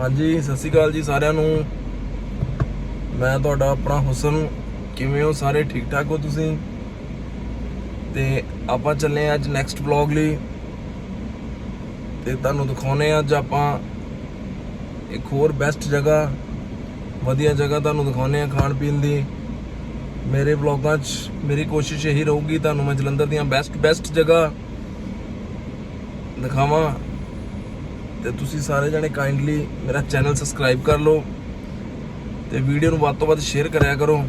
ਹਾਂਜੀ, ਸਤਿ ਸ਼੍ਰੀ ਅਕਾਲ ਜੀ ਸਾਰਿਆਂ ਨੂੰ। ਮੈਂ ਤੁਹਾਡਾ ਆਪਣਾ ਹੁਸਨ। ਕਿਵੇਂ ਹੋ ਸਾਰੇ? ਠੀਕ ਠਾਕ ਹੋ ਤੁਸੀਂ? ਤੇ ਆਪਾਂ ਚੱਲੇ ਹਾਂ ਅੱਜ ਨੈਕਸਟ ਵਲੌਗ ਲਈ। ਤੇ ਤੁਹਾਨੂੰ ਦਿਖਾਉਨੇ ਆ ਅੱਜ ਆਪਾਂ ਇੱਕ ਹੋਰ ਬੈਸਟ ਜਗ੍ਹਾ, ਵਧੀਆ ਜਗ੍ਹਾ ਤੁਹਾਨੂੰ ਦਿਖਾਉਨੇ ਆ ਖਾਣ ਪੀਣ ਦੀ। ਮੇਰੇ ਵਲੌਗਾਂ 'ਚ ਮੇਰੀ ਕੋਸ਼ਿਸ਼ ਇਹੀ ਰਹੂਗੀ ਤੁਹਾਨੂੰ ਮੈਂ ਜਲੰਧਰ ਦੀਆਂ ਬੈਸਟ ਬੈਸਟ ਜਗ੍ਹਾ ਦਿਖਾਵਾਂ। ਤੇ ਤੁਸੀਂ ਸਾਰੇ ਜਣੇ ਕਾਈਂਡਲੀ ਮੇਰਾ ਚੈਨਲ ਸਬਸਕ੍ਰਾਈਬ ਕਰ ਲਓ ਤੇ ਵੀਡੀਓ ਨੂੰ ਵੱਧ ਤੋਂ ਵੱਧ ਸ਼ੇਅਰ ਕਰਿਆ ਕਰੋ।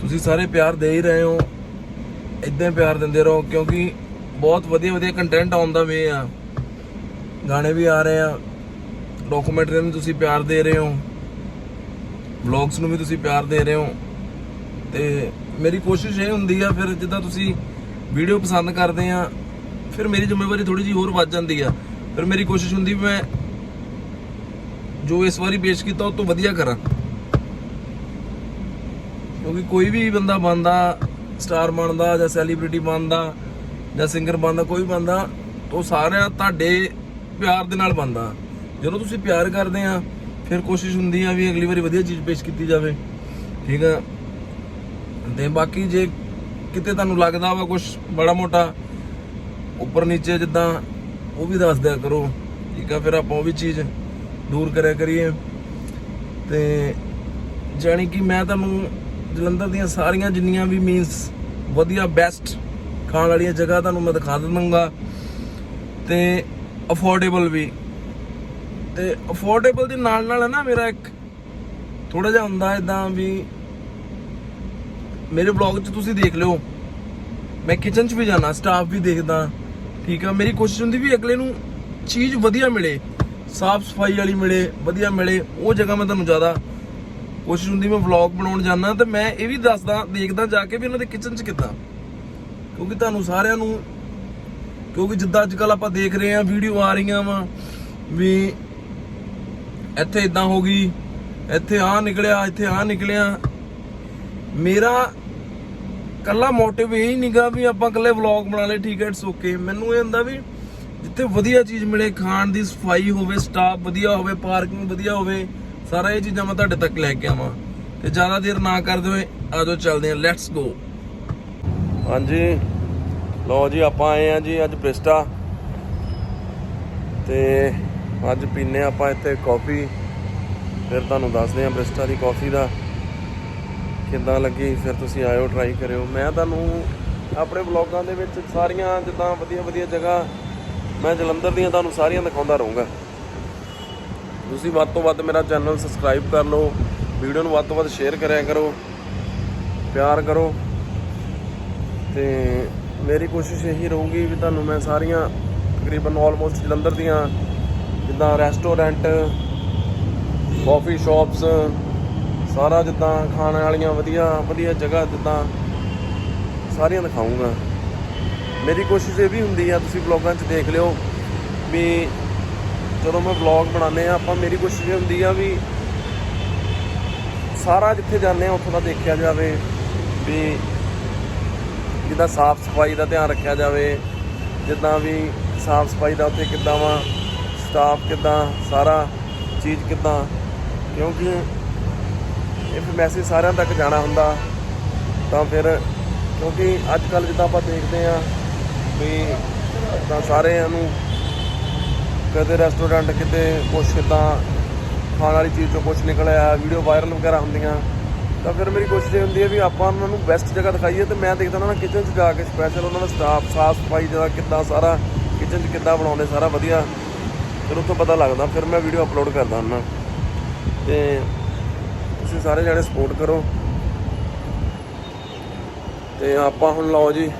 ਤੁਸੀਂ ਸਾਰੇ ਪਿਆਰ ਦੇ ਹੀ ਰਹੇ ਹੋ ਇਦਾਂ ਹੀ ਪਿਆਰ ਦਿੰਦੇ ਰਹੋ ਕਿਉਂਕਿ ਬਹੁਤ ਵਧੀਆ ਵਧੀਆ ਕੰਟੈਂਟ ਆਉਂਦਾ ਵੇ ਆ। ਗਾਣੇ ਵੀ ਆ ਰਹੇ ਆ ਡਾਕੂਮੈਂਟਰੀ ਨੂੰ ਤੁਸੀਂ ਪਿਆਰ ਦੇ ਰਹੇ ਹੋ ਵਲੌਗਸ ਨੂੰ ਵੀ ਤੁਸੀਂ ਪਿਆਰ ਦੇ ਰਹੇ ਹੋ। ਤੇ ਮੇਰੀ ਕੋਸ਼ਿਸ਼ ਇਹ ਹੁੰਦੀ ਆ, ਫਿਰ ਜਿੱਦਾਂ ਤੁਸੀਂ ਵੀਡੀਓ ਪਸੰਦ ਕਰਦੇ ਆ ਫਿਰ ਮੇਰੀ ਜ਼ਿੰਮੇਵਾਰੀ ਥੋੜੀ ਜਿਹੀ ਹੋਰ ਵੱਧ ਜਾਂਦੀ ਆ। ਫਿਰ ਮੇਰੀ ਕੋਸ਼ਿਸ਼ ਹੁੰਦੀ ਵੀ ਮੈਂ ਜੋ ਇਸ ਵਾਰੀ ਪੇਸ਼ ਕੀਤਾ ਉਹ ਤੋਂ ਵਧੀਆ ਕਰਾਂ। ਕਿਉਂਕਿ ਕੋਈ ਵੀ ਬੰਦਾ ਬਣਦਾ, ਸਟਾਰ ਬਣਦਾ ਜਾਂ ਸੈਲੀਬ੍ਰਿਟੀ ਬਣਦਾ ਜਾਂ ਸਿੰਗਰ ਬਣਦਾ, ਕੋਈ ਬਣਦਾ, ਉਹ ਸਾਰਿਆਂ ਤੁਹਾਡੇ ਪਿਆਰ ਦੇ ਨਾਲ ਬਣਦਾ। ਜਦੋਂ ਤੁਸੀਂ ਪਿਆਰ ਕਰਦੇ ਆ, ਫਿਰ ਕੋਸ਼ਿਸ਼ ਹੁੰਦੀ ਆ ਵੀ ਅਗਲੀ ਵਾਰੀ ਵਧੀਆ ਚੀਜ਼ ਪੇਸ਼ ਕੀਤੀ ਜਾਵੇ। ਠੀਕ ਆ? ਤੇ ਬਾਕੀ ਜੇ ਕਿਤੇ ਤੁਹਾਨੂੰ ਲੱਗਦਾ ਵਾ ਕੁਝ ਬੜਾ ਮੋਟਾ ਉੱਪਰ ਨੀਚੇ ਜਿੱਦਾਂ ਉਹ ਵੀ ਦੱਸ ਦਿਆ ਕਰੋ। ਠੀਕ ਆ, ਫਿਰ ਆਪਾਂ ਉਹ ਵੀ ਚੀਜ਼ ਦੂਰ ਕਰਿਆ ਕਰੀਏ। ਤੇ ਜਾਣੀ ਕਿ ਮੈਂ ਤੁਹਾਨੂੰ ਜਲੰਧਰ ਦੀਆਂ ਸਾਰੀਆਂ ਜਿੰਨੀਆਂ ਵੀ ਮੀਨਸ ਵਧੀਆ ਬੈਸਟ ਖਾਣ ਵਾਲੀਆਂ ਜਗ੍ਹਾ ਤੁਹਾਨੂੰ ਮੈਂ ਦਿਖਾ ਦਿੰਦਾ ਤੇ ਅਫੋਰਡੇਬਲ ਵੀ। ਤੇ ਅਫੋਰਡੇਬਲ ਦੇ ਨਾਲ ਨਾਲ ਹੈ ਨਾ ਮੇਰਾ ਇੱਕ ਥੋੜਾ ਜਿਹਾ ਹੁੰਦਾ ਇਦਾਂ ਵੀ ਮੇਰੇ ਬਲੌਗ 'ਚ ਤੁਸੀਂ ਦੇਖ ਲਿਓ। ਮੈਂ ਕਿਚਨ 'ਚ ਵੀ ਜਾਣਾ ਸਟਾਫ ਵੀ ਦੇਖਦਾ। ਠੀਕ ਆ, ਮੇਰੀ ਕੋਸ਼ਿਸ਼ ਹੁੰਦੀ ਵੀ ਅਗਲੇ ਨੂੰ ਚੀਜ਼ ਵਧੀਆ ਮਿਲੇ, ਸਾਫ਼ ਸਫ਼ਾਈ ਵਾਲੀ ਮਿਲੇ, ਵਧੀਆ ਮਿਲੇ, ਉਹ ਜਗ੍ਹਾ ਮੈਂ ਤੁਹਾਨੂੰ ਜ਼ਿਆਦਾ ਕੋਸ਼ਿਸ਼ ਹੁੰਦੀ ਮੈਂ ਵਲੌਗ ਬਣਾਉਣ ਜਾਂਦਾ, ਤੇ ਮੈਂ ਇਹ ਵੀ ਦੱਸਦਾ, ਦੇਖਦਾ ਜਾ ਕੇ ਵੀ ਉਹਨਾਂ ਦੇ ਕਿਚਨ 'ਚ ਕਿੱਦਾਂ। ਕਿਉਂਕਿ ਤੁਹਾਨੂੰ ਸਾਰਿਆਂ ਨੂੰ, ਕਿਉਂਕਿ ਜਿੱਦਾਂ ਅੱਜ ਕੱਲ ਆਪਾਂ ਦੇਖ ਰਹੇ ਆ ਵੀਡੀਓ ਆ ਰਹੀਆਂ ਵਾ ਵੀ ਇੱਥੇ ਇਦਾਂ ਹੋ ਗਈ, ਇੱਥੇ ਆ ਨਿਕਲਿਆ, ਇੱਥੇ ਆ ਨਿਕਲਿਆ। ਮੇਰਾ ਕੱਲਾ ਮੋਟਿਵ ਇਹ ਹੀ ਨਹੀਂਗਾ ਵੀ ਆਪਾਂ ਕੱਲੇ ਵਲੌਗ ਬਣਾ ਲਏ, ਠੀਕ ਹੈ ਇਟਸ ਓਕੇ ਮੈਨੂੰ ਇਹ ਹੁੰਦਾ ਵੀ ਜਿੱਥੇ ਵਧੀਆ ਚੀਜ਼ ਮਿਲੇ, ਖਾਣ ਦੀ ਸਫ਼ਾਈ ਹੋਵੇ ਸਟਾਫ ਵਧੀਆ ਹੋਵੇ ਪਾਰਕਿੰਗ ਵਧੀਆ ਹੋਵੇ, ਸਾਰਾ ਇਹ ਚੀਜ਼ਾਂ ਮੈਂ ਤੁਹਾਡੇ ਤੱਕ ਲੈ ਕੇ ਆਵਾਂ। ਤੇ ਜ਼ਿਆਦਾ ਦੇਰ ਨਾ ਕਰਦੇ ਹੋਏ ਆਜੋ ਚੱਲਦੇ ਹਾਂ ਲੈਟਸ ਗੋ ਹਾਂਜੀ, ਲਓ ਜੀ, ਆਪਾਂ ਆਏ ਆ ਜੀ ਅੱਜ ਪ੍ਰਿਸਟਾ ਤੇ ਅੱਜ ਪੀਨੇ ਆਪਾਂ ਇੱਥੇ ਕਾਫੀ ਫਿਰ ਤੁਹਾਨੂੰ ਦੱਸਦੇ ਆ ਬ੍ਰਿਸਟਾ ਦੀ ਕਾਫੀ ਦਾ। ਕਿੱਦਾਂ ਲੱਗੀ? ਫਿਰ ਤੁਸੀਂ ਆਇਓ ਟਰਾਈ ਕਰਿਓ। ਮੈਂ ਤੁਹਾਨੂੰ ਆਪਣੇ ਵਲੌਗਾਂ ਦੇ ਵਿੱਚ ਸਾਰੀਆਂ ਜਿੱਦਾਂ ਵਧੀਆ ਵਧੀਆ ਜਗ੍ਹਾ ਮੈਂ ਜਲੰਧਰ ਦੀਆਂ ਤੁਹਾਨੂੰ ਸਾਰੀਆਂ ਦਿਖਾਉਂਦਾ ਰਹੂੰਗਾ। ਤੁਸੀਂ ਵੱਧ ਤੋਂ ਵੱਧ ਮੇਰਾ ਚੈਨਲ ਸਬਸਕ੍ਰਾਈਬ ਕਰ ਲਓ ਵੀਡੀਓ ਨੂੰ ਵੱਧ ਤੋਂ ਵੱਧ ਸ਼ੇਅਰ ਕਰਿਆ ਕਰੋ, ਪਿਆਰ ਕਰੋ ਤੇ ਮੇਰੀ ਕੋਸ਼ਿਸ਼ ਇਹੀ ਰਹੂਗੀ ਵੀ ਤੁਹਾਨੂੰ ਮੈਂ ਸਾਰੀਆਂ ਤਕਰੀਬਨ ਆਲਮੋਸਟ ਜਲੰਧਰ ਦੀਆਂ ਜਿੱਦਾਂ ਰੈਸਟੋਰੈਂਟ ਕਾਫੀ ਸ਼ਾਪਸ ਸਾਰਾ ਜਿੱਦਾਂ ਖਾਣ ਵਾਲੀਆਂ ਵਧੀਆ ਵਧੀਆ ਜਗ੍ਹਾ ਜਿੱਦਾਂ ਸਾਰੀਆਂ ਦਿਖਾਉਂਗਾ ਮੇਰੀ ਕੋਸ਼ਿਸ਼ ਇਹ ਵੀ ਹੁੰਦੀ ਆ, ਤੁਸੀਂ ਵਲੌਗਾਂ 'ਚ ਦੇਖ ਲਿਓ ਵੀ ਜਦੋਂ ਮੈਂ ਵਲੌਗ ਬਣਾਉਂਦੇ ਆ, ਆਪਾਂ ਮੇਰੀ ਕੋਸ਼ਿਸ਼ ਇਹ ਹੁੰਦੀ ਆ ਵੀ ਸਾਰਾ ਜਿੱਥੇ ਜਾਂਦੇ ਆ, ਉੱਥੋਂ ਦਾ ਦੇਖਿਆ ਜਾਵੇ ਵੀ ਜਿੱਦਾਂ ਸਾਫ਼ ਸਫ਼ਾਈ ਦਾ ਧਿਆਨ ਰੱਖਿਆ ਜਾਵੇ, ਜਿੱਦਾਂ ਵੀ ਸਾਫ਼ ਸਫ਼ਾਈ ਦਾ ਉੱਥੇ ਕਿੱਦਾਂ ਵਾ ਸਟਾਫ ਕਿੱਦਾਂ, ਸਾਰਾ ਚੀਜ਼ ਕਿੱਦਾਂ, ਕਿਉਂਕਿ ਇਹ ਫਿਰ ਮੈਸੇਜ ਸਾਰਿਆਂ ਤੱਕ ਜਾਣਾ ਹੁੰਦਾ, ਤਾਂ ਫਿਰ ਕਿਉਂਕਿ ਅੱਜ ਕੱਲ ਜਿੱਦਾਂ ਆਪਾਂ ਦੇਖਦੇ ਆ ਵੀ ਤਾਂ ਸਾਰਿਆਂ ਨੂੰ ਕਦੇ ਰੈਸਟੋਰੈਂਟ ਕਿਤੇ ਕੁਛ ਕਿੱਦਾਂ ਖਾਣ ਵਾਲੀ ਚੀਜ਼ ਚੋਂ ਕੁਛ ਨਿਕਲਿਆ ਵੀਡੀਓ ਵਾਇਰਲ ਵਗੈਰਾ ਹੁੰਦੀਆਂ, ਤਾਂ ਫਿਰ ਮੇਰੀ ਕੋਸ਼ਿਸ਼ ਇਹ ਹੁੰਦੀ ਹੈ ਵੀ ਆਪਾਂ ਉਹਨਾਂ ਨੂੰ ਬੈਸਟ ਜਗ੍ਹਾ ਦਿਖਾਈਏ ਤੇ ਮੈਂ ਦੇਖਦਾ ਉਹਨਾਂ ਕਿਚਨ 'ਚ ਜਾ ਕੇ ਸਪੈਸ਼ਲ ਉਹਨਾਂ ਦਾ ਸਟਾਫ ਸਾਫ਼ ਸਫ਼ਾਈ ਜਿਹੜਾ ਕਿੱਦਾਂ ਸਾਰਾ ਕਿਚਨ 'ਚ ਕਿੱਦਾਂ ਬਣਾਉਂਦੇ ਸਾਰਾ ਵਧੀਆ, ਫਿਰ ਉੱਥੋਂ ਪਤਾ ਲੱਗਦਾ, ਫਿਰ ਮੈਂ ਵੀਡੀਓ ਅਪਲੋਡ ਕਰਦਾ ਹੁੰਦਾ। ਤੇ ਤੁਸੀਂ ਸਾਰੇ ਜਣੇ ਸਪੋਰਟ ਕਰੋ। ਤੇ ਆਪਾਂ ਹੁਣ ਲਓ ਜੀ,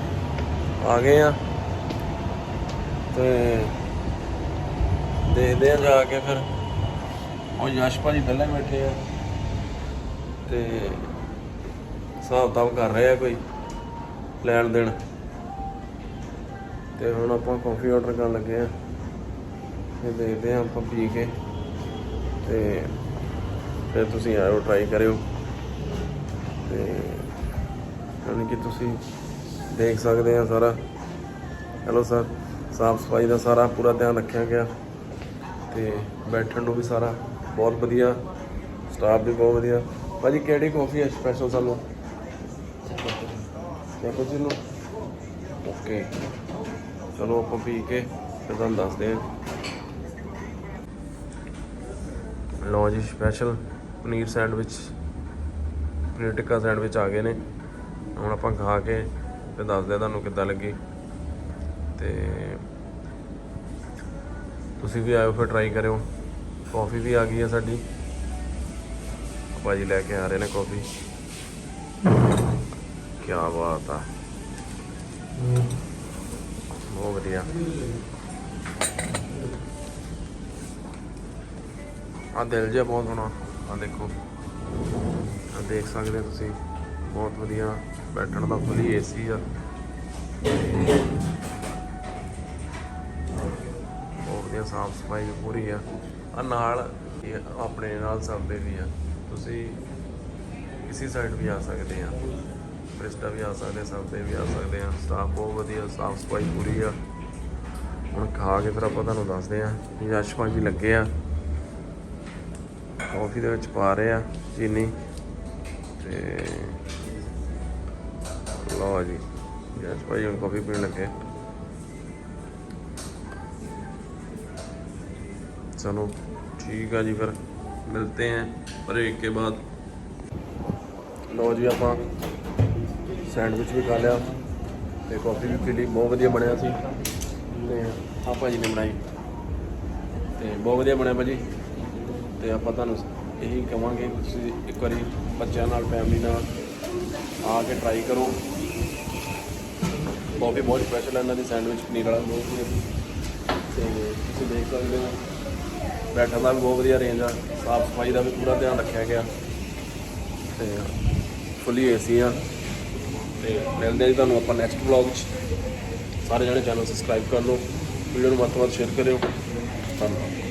ਆ ਗਏ ਆ। ਤੇ ਦੇਖਦੇ ਆ ਜਾ ਕੇ ਫਿਰ। ਉਹ ਯਸ਼ ਭਾਜੀ ਪਹਿਲਾਂ ਬੈਠੇ ਆ। ਤੇ ਹਿਸਾਬ ਤਾਬ ਕਰ ਰਹੇ ਆ ਕੋਈ ਲੈਣ ਦੇਣ। ਤੇ ਹੁਣ ਆਪਾਂ ਕਾਫੀ ਆਰਡਰ ਕਰਨ ਲੱਗੇ ਆ। ਤੇ ਦੇਖਦੇ ਆ ਆਪਾਂ ਪੀ ਕੇ। ਤੇ ਫਿਰ ਤੁਸੀਂ ਆਇਓ ਟਰਾਈ ਕਰਿਓ। ਤੇ ਯਾਨੀ ਕਿ ਤੁਸੀਂ ਦੇਖ ਸਕਦੇ ਆ ਸਾਰਾ। ਹੈਲੋ ਸਰ, ਸਾਫ਼ ਸਫ਼ਾਈ ਦਾ ਸਾਰਾ ਪੂਰਾ ਧਿਆਨ ਰੱਖਿਆ ਗਿਆ। ਤੇ ਬੈਠਣ ਨੂੰ ਵੀ ਸਾਰਾ ਬਹੁਤ ਵਧੀਆ ਸਟਾਫ ਵੀ ਬਹੁਤ ਵਧੀਆ। ਭਾਜੀ, ਕਿਹੜੀ ਕਾਫੀ ਹੈ ਸਪੈਸ਼ਲ ਸਾਨੂੰ? ਜੀ ਨੂੰ ਓਕੇ ਚਲੋ ਆਪਾਂ ਪੀ ਕੇ ਫਿਰ ਤੁਹਾਨੂੰ ਦੱਸਦੇ ਹਾਂ ਲਓ ਜੀ special paneer sandwich, paneer tikka sandwich ਆ ਗਏ ਨੇ। ਹੁਣ ਆਪਾਂ ਖਾ ਕੇ ਤੇ ਦੱਸਦੇ ਹਾਂ ਤੁਹਾਨੂੰ ਕਿੱਦਾਂ ਲੱਗੀ। ਤੇ ਤੁਸੀਂ ਵੀ ਆਇਓ ਫਿਰ ਟਰਾਈ ਕਰਿਓ। ਕਾਫੀ ਵੀ ਆ ਗਈ ਹੈ ਸਾਡੀ। ਭਾਜੀ ਲੈ ਕੇ ਆ ਰਹੇ ਨੇ ਕਾਫੀ ਕੀ ਬਾਤ ਆ। ਬਹੁਤ ਵਧੀਆ। ਆ ਦਿਲ ਜਿਹਾ ਬਹੁਤ ਹੋਣਾ ਆ ਦੇਖੋ। ਆ ਦੇਖ ਸਕਦੇ ਹੋ ਤੁਸੀਂ, ਬਹੁਤ ਵਧੀਆ ਬੈਠਣ ਦਾ ਫੁੱਲੀ ਏਸੀ ਆ। ਬਹੁਤ ਵਧੀਆ ਸਾਫ਼ ਸਫ਼ਾਈ ਪੂਰੀ ਆ। ਆ ਨਾਲ ਆਪਣੇ ਨਾਲ ਸਰਦੇ ਵੀ ਆ। ਤੁਸੀਂ ਕਿਸੇ ਸਾਈਡ ਵੀ ਆ ਸਕਦੇ ਆ। ਬ੍ਰਿਸਟਾ ਵੀ ਆ ਸਕਦੇ, ਸਭੇ ਵੀ ਆ ਸਕਦੇ ਆ। ਸਟਾਫ ਬਹੁਤ ਵਧੀਆ, ਸਾਫ਼ ਸਫ਼ਾਈ ਪੂਰੀ ਆ। ਹੁਣ ਖਾ ਕੇ ਫਿਰ ਆਪਾਂ ਤੁਹਾਨੂੰ ਦੱਸਦੇ ਆ ਯਸ਼ ਭਾਜੀ ਲੱਗੇ ਆ। ਕਾਫੀ ਦੇ ਵਿੱਚ ਪਾ ਰਹੇ ਆ ਚੀਨੀ। ਤੇ ਲਓ ਜੀ, ਜੈਸ ਭਾਈ ਹੁਣ ਕਾਫੀ ਪੀਣ ਲੱਗੇ। ਚਲੋ, ਠੀਕ ਆ ਜੀ ਫਿਰ ਮਿਲਤੇ ਹਾਂ ਬ੍ਰੇਕ ਕੇ ਬਾਅਦ। ਲਓ ਜੀ ਆਪਾਂ ਸੈਂਡਵਿਚ ਵੀ ਖਾ ਲਿਆ ਤੇ ਕਾਫੀ ਵੀ ਪੀ ਲਈ, ਬਹੁਤ ਵਧੀਆ ਬਣਿਆ ਸੀ। ਤੇ ਆਪਾਂ ਜੀ ਨੇ ਬਣਾਈ। ਤੇ ਬਹੁਤ ਵਧੀਆ ਬਣਿਆ ਭਾਜੀ। ਤੇ ਆਪਾਂ ਤੁਹਾਨੂੰ ਇਹੀ ਕਵਾਂਗੇ ਕਿ ਤੁਸੀਂ ਇੱਕ ਵਾਰੀ ਬੱਚਿਆਂ ਨਾਲ ਫੈਮਿਲੀ ਨਾਲ ਆ ਕੇ ਟਰਾਈ ਕਰੋ। ਕਾਫੀ ਬਹੁਤ ਸਪੈਸ਼ਲ ਹੈ ਇਹਨਾਂ ਦੀ ਸੈਂਡਵਿਚ ਪਨੀਰ ਵਾਲਾ, ਬਹੁਤ ਵਧੀਆ। ਤੇ ਤੁਸੀਂ ਦੇਖ ਸਕਦੇ ਹੋ, ਬੈਠਣ ਦਾ ਵੀ ਬਹੁਤ ਵਧੀਆ ਰੇਂਜ ਆ। ਸਾਫ਼ ਸਫ਼ਾਈ ਦਾ ਵੀ ਪੂਰਾ ਧਿਆਨ ਰੱਖਿਆ ਗਿਆ। ਤੇ ਫੁੱਲੀ ਏਸੀ ਆ। ਤੇ ਮਿਲਦੇ ਆ ਜੀ ਤੁਹਾਨੂੰ ਆਪਾਂ ਨੈਕਸਟ ਵਲੌਗ 'ਚ ਸਾਰੇ ਜਣੇ ਚੈਨਲ ਸਬਸਕ੍ਰਾਈਬ ਕਰ ਲਓ। ਵੀਡੀਓ ਨੂੰ ਵੱਧ ਤੋਂ ਵੱਧ ਸ਼ੇਅਰ ਕਰਿਓ। ਧੰਨਵਾਦ।